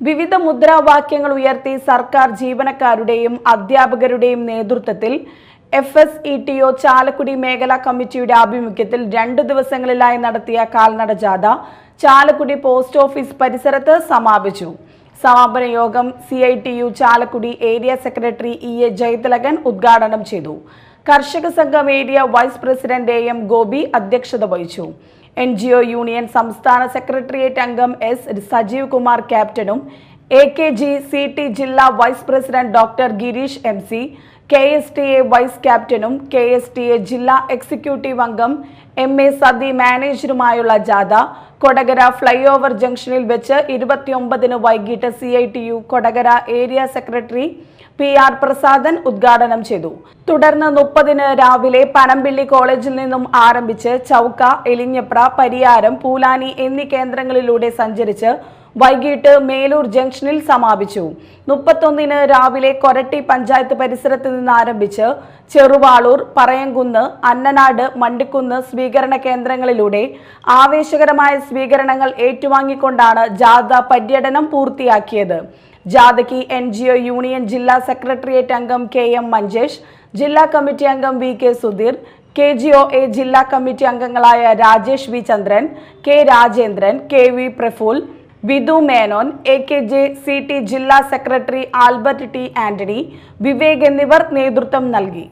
വിവിധ മുദ്രാവാക്യങ്ങൾ ഉയർത്തി സർക്കാർ ജീവനക്കാരുടെയും അധ്യാപകരുടെയും നേതൃത്വത്തിൽ F S E T O Chalakudy മേഖലാ കമ്മിറ്റിയുടെ ആഭിമുഖ്യത്തിൽ രണ്ടു ദിവസങ്ങളിലായി നടത്തിയ കാൽനട ജാഥ ചാലക്കുടി പോസ്റ്റ് ഓഫീസ് പരിസരത്ത് സമാപിച്ചു. സമാപന യോഗം C I T U Chalakudy area secretary E A Jayathilakan ഉദ്ഘാടനം ചെയ്തു. കർഷക സംഘം area vice president A M Gopi അധ്യക്ഷത വഹിച്ചു. എൻ യൂണിയൻ സംസ്ഥാന സെക്രട്ടേറിയറ്റ് അംഗം എസ് സജീവ് കുമാർ ക്യാപ്റ്റനും A K G C T ജില്ലാ vice president doctor Girish M C K S T A vice ക്യാപ്റ്റനും കെ എസ് ടി എ ജില്ലാ എക്സിക്യൂട്ടീവ് അംഗം M A Sathi മാനേജറുമായുള്ള ജാഥ കൊടകര ഫ്ലൈ ഓവർ ജംഗ്ഷനിൽ വെച്ച് ഇരുപത്തിയൊമ്പതിന് വൈകിട്ട് C I T U Kodakara area secretary P R Prasadan ഉദ്ഘാടനം ചെയ്തു. തുടർന്ന് മുപ്പതിന് രാവിലെ പനമ്പിള്ളി കോളേജിൽ നിന്നും ആരംഭിച്ച് ചൌക്ക എലിഞ്ഞപ്ര പരിയാരം പൂലാനി എന്നീ കേന്ദ്രങ്ങളിലൂടെ സഞ്ചരിച്ച് വൈകിട്ട് മേലൂർ ജംഗ്ഷനിൽ സമാപിച്ചു. മുപ്പത്തൊന്നിന് രാവിലെ കൊരട്ടി പഞ്ചായത്ത് പരിസരത്ത് നിന്ന് ആരംഭിച്ച് ചെറുവാളൂർ പറയംകുന്ന് അന്നനാട് മണ്ടിക്കുന്ന് സ്വീകരണ കേന്ദ്രങ്ങളിലൂടെ ആവേശകരമായ സ്വീകരണങ്ങൾ ഏറ്റുവാങ്ങിക്കൊണ്ടാണ് ജാഥ പര്യടനം പൂർത്തിയാക്കിയത്. ജാഥയ്ക്ക് എൻ ജി ഒ യൂണിയൻ ജില്ലാ സെക്രട്ടേറിയറ്റ് അംഗം കെ എം മഞ്ജേഷ് ജില്ലാ കമ്മിറ്റി അംഗം V K Sudheer K G O A ജില്ലാ കമ്മിറ്റി അംഗങ്ങളായ Rajesh V Chandran K Rajendran K V Praful Vidhu Menon A K J C T ജില്ലാ secretary Albert T Antony Vivek എന്നിവർ നേതൃത്വം നൽകി.